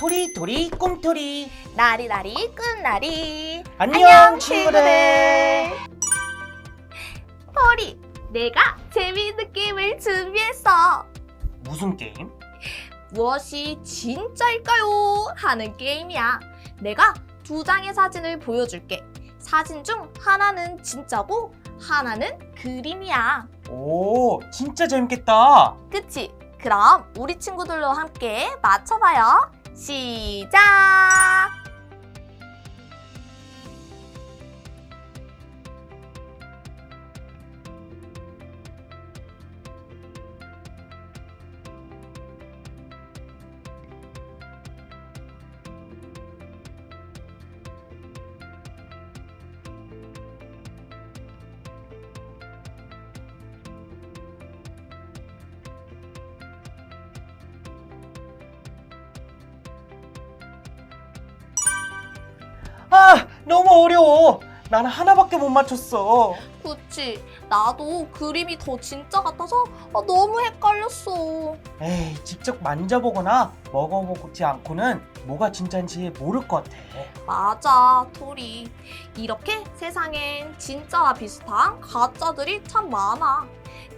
꿈토리 꿈토리. 나리나리 끝나리. 안녕 친구들. 토리 내가 재미있는 게임을 준비했어. 무슨 게임? 무엇이 진짜일까요? 하는 게임이야. 내가 두 장의 사진을 보여줄게. 사진 중 하나는 진짜고 하나는 그림이야. 오 진짜 재밌겠다. 그치? 그럼 우리 친구들로 함께 맞춰봐요 시작! 아 너무 어려워 난 하나밖에 못 맞췄어 그치? 나도 그림이 더 진짜 같아서 아, 너무 헷갈렸어. 에이 직접 만져보거나 먹어보지 않고는 뭐가 진짜인지 모를 것 같아 맞아, 토리. 이렇게 세상엔 진짜와 비슷한 가짜들이 참 많아.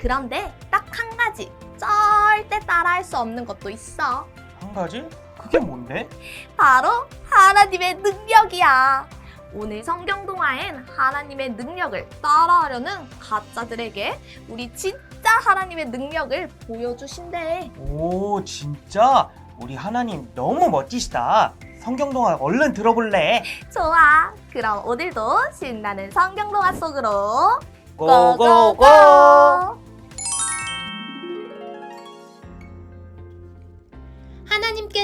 그런데 딱 한 가지 절대 따라할 수 없는 것도 있어. 한 가지? 그게 뭔데? 바로 하나님의 능력이야. 오늘 성경 동화엔 하나님의 능력을 따라하려는 가짜들에게 우리 진짜 하나님의 능력을 보여주신대. 오 진짜? 우리 하나님 너무 멋지시다 성경 동화 얼른 들어볼래 좋아. 그럼 오늘도 신나는 성경 동화 속으로 고고고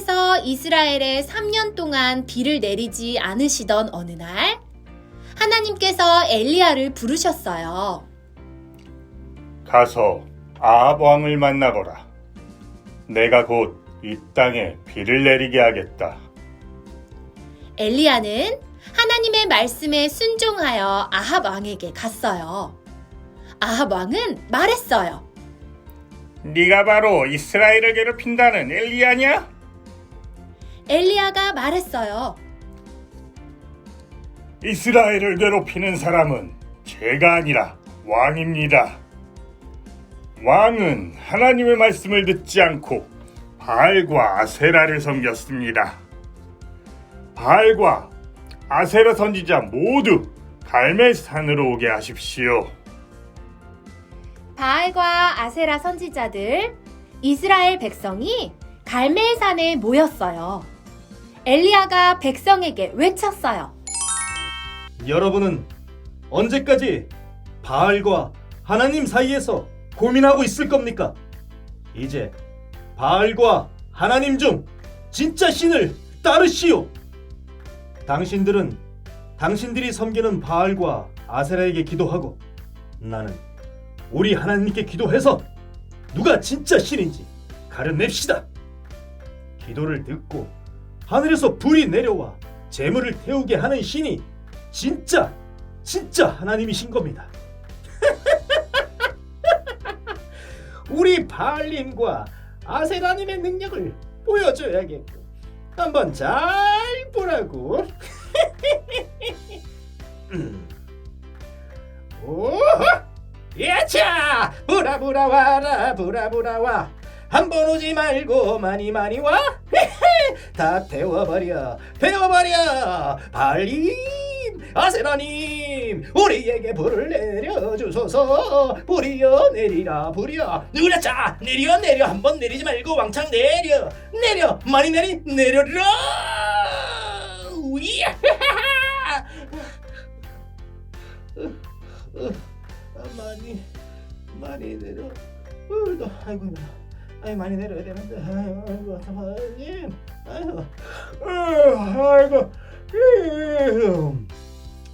하나님께서 이스라엘에 3년 동안 비를 내리지 않으시던 어느 날, 하나님께서 엘리야를 부르셨어요. 가서 아합 왕을 만나거라. 내가 곧 이 땅에 비를 내리게 하겠다. 엘리야는 하나님의 말씀에 순종하여 아합 왕에게 갔어요. 아합 왕은 말했어요. 네가 바로 이스라엘을 괴롭힌다는 엘리야냐? 엘리야가 말했어요. 이스라엘을 괴롭히는 사람은 제가 아니라 왕입니다. 왕은 하나님의 말씀을 듣지 않고 바알과 아세라를 섬겼습니다. 바알과 아세라 선지자 모두 갈멜산으로 오게 하십시오. 바알과 아세라 선지자들, 이스라엘 백성이 갈멜산에 모였어요. 엘리야가 백성에게 외쳤어요. 여러분은 언제까지 바알과 하나님 사이에서 고민하고 있을 겁니까? 이제 바알과 하나님 중 진짜 신을 따르시오. 당신들은 당신들이 섬기는 바알과 아세라에게 기도하고 나는 우리 하나님께 기도해서 누가 진짜 신인지 가려냅시다. 기도를 듣고 하늘에서 불이 내려와 재물을 태우게 하는 신이 진짜 진짜 하나님이신 겁니다. 우리 바알님과 아세라님의 능력을 보여줘야겠고 한번 잘 보라고. 음. 오, 야차, 보라 보라 와라, 보라 보라 와. 한 번 오지 말고 많이 많이 와. 다 태워버려, 태워버려. 바알님, 아세라님, 우리에게 불을 내려주소서. 불이여 내리라, 불이여. 으라차, 내려, 내려. 한 번 내리지 말고 왕창 내려, 내려. 많이 내리, 내려라. 우야. 많이, 많이 내려. 아이고, 나. 아이 많이 내려야 되는데. 아이고 사모님. 아이고. 어, 아이고. 음.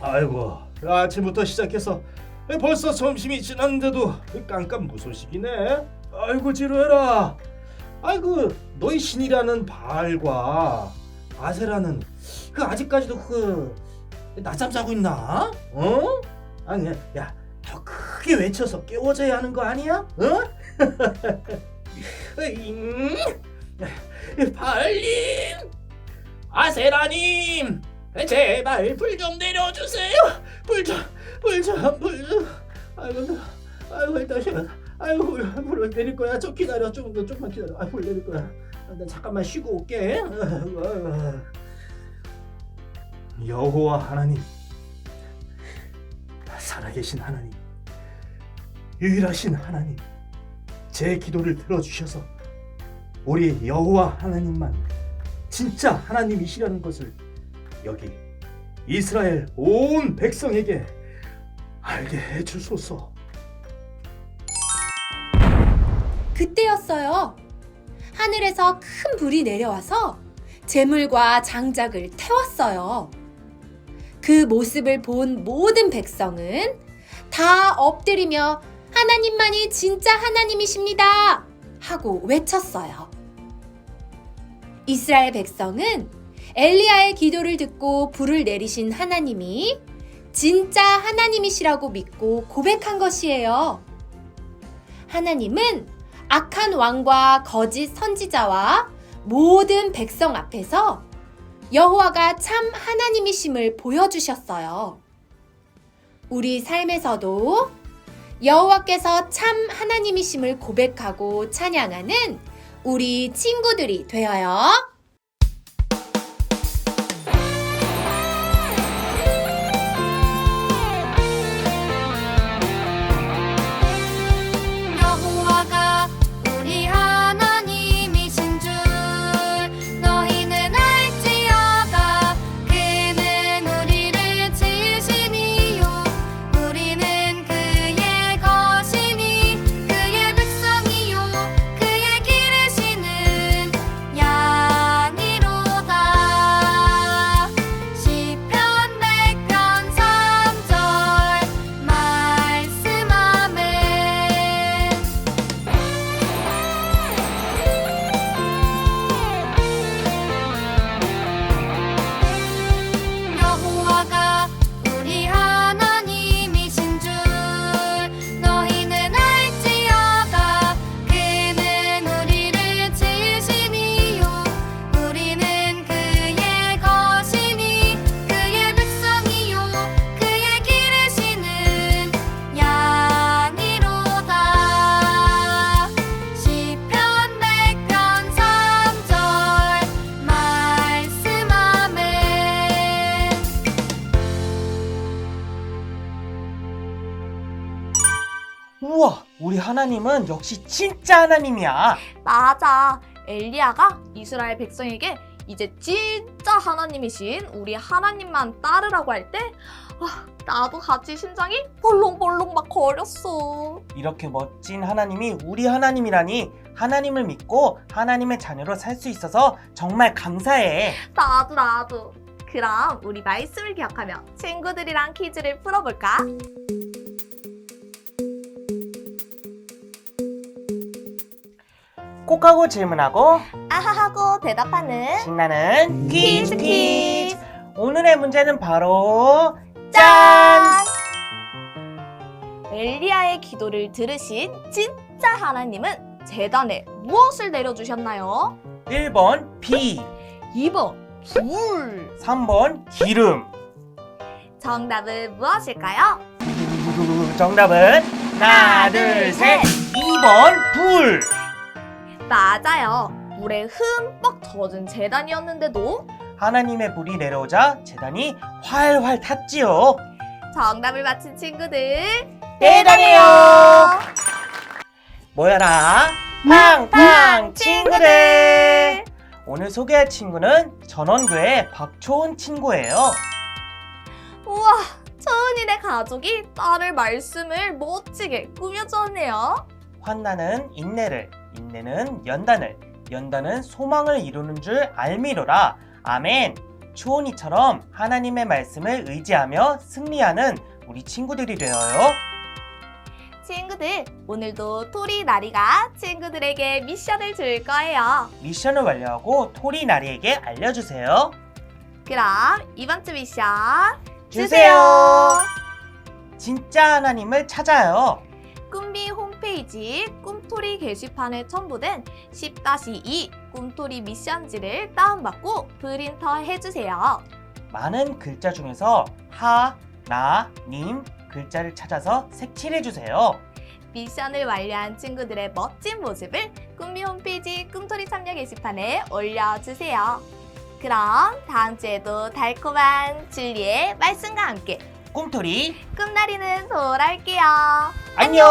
아이고. 아침부터 시작해서 벌써 점심이 지났는데도 깜깜 무소식이네. 아이고 지루해라. 아이고 너희 신이라는 바알과 아세라는 그 아직까지도 그 낮잠 자고 있나? 어? 아니 야더 크게 외쳐서 깨워줘야 하는 거 아니야? 어? 으 잉, 발림 아세라님! 제발 불 좀 내려주세요! 불 좀 불 좀 불 좀. 아이고 아이고 일단 아이고 불, 불을 내릴 거야. 좀 기다려. 좀더 좀만 기다려. 아 불 내릴 거야. 아, 나 잠깐만 쉬고 올게. 여호와 하나님. 살아계신 하나님. 유일하신 하나님 제 기도를 들어주셔서 우리 여호와 하나님만 진짜 하나님이시라는 것을 여기 이스라엘 온 백성에게 알게 해주소서. 그때였어요. 하늘에서 큰 불이 내려와서 재물과 장작을 태웠어요. 그 모습을 본 모든 백성은 다 엎드리며 하나님만이 진짜 하나님이십니다! 하고 외쳤어요. 이스라엘 백성은 엘리야의 기도를 듣고 불을 내리신 하나님이 진짜 하나님이시라고 믿고 고백한 것이에요. 하나님은 악한 왕과 거짓 선지자와 모든 백성 앞에서 여호와가 참 하나님이심을 보여주셨어요. 우리 삶에서도 여호와께서 참 하나님이심을 고백하고 찬양하는 우리 친구들이 되어요. 우와, 우리 하나님은 역시 진짜 하나님이야. 맞아. 엘리야가 이스라엘 백성에게 이제 진짜 하나님이신 우리 하나님만 따르라고 할 때, 아, 나도 같이 심장이 볼록볼록 막 거렸어. 이렇게 멋진 하나님이 우리 하나님이라니 하나님을 믿고 하나님의 자녀로 살 수 있어서 정말 감사해. 나도 나도. 그럼 우리 말씀을 기억하며 친구들이랑 퀴즈를 풀어볼까? 꼭 하고 질문하고 아하하고 대답하는 신나는 퀴즈 퀴즈. 오늘의 문제는 바로 짠! 짠! 엘리야의 기도를 들으신 진짜 하나님은 재단에 무엇을 내려주셨나요? 1번 비, 2번 불. 3번 기름. 정답은 무엇일까요? 정답은 하나, 둘, 셋. 2번 불. 맞아요. 물에 흠뻑 젖은 재단이었는데도 하나님의 불이 내려오자 재단이 활활 탔지요. 정답을 맞힌 친구들 대단해요. 모여라. 팡팡 친구들. 오늘 소개할 친구는 전원교회 박초은 친구예요. 우와, 초은이네 가족이 딸의 말씀을 멋지게 꾸며주었네요. 환난은 인내를, 인내는 연단을, 연단은 소망을 이루는 줄 알미로라. 아멘. 초은이처럼 하나님의 말씀을 의지하며 승리하는 우리 친구들이 되어요. 친구들, 오늘도 토리 나리가 친구들에게 미션을 줄 거예요. 미션을 완료하고 토리 나리에게 알려주세요. 그럼 이번 주 미션 주세요. 진짜 하나님을 찾아요. 꿈비 홈페이지 홈페이지 꿈토리 게시판에 첨부된 10-2 꿈토리 미션지를 다운받고 프린터 해주세요. 많은 글자 중에서 하, 나, 님 글자를 찾아서 색칠해주세요. 미션을 완료한 친구들의 멋진 모습을 꿈미 홈페이지 꿈토리 참여 게시판에 올려주세요. 그럼 다음 주에도 달콤한 진리의 말씀과 함께 꿈토리 꿈나리는 돌아올게요. 안녕!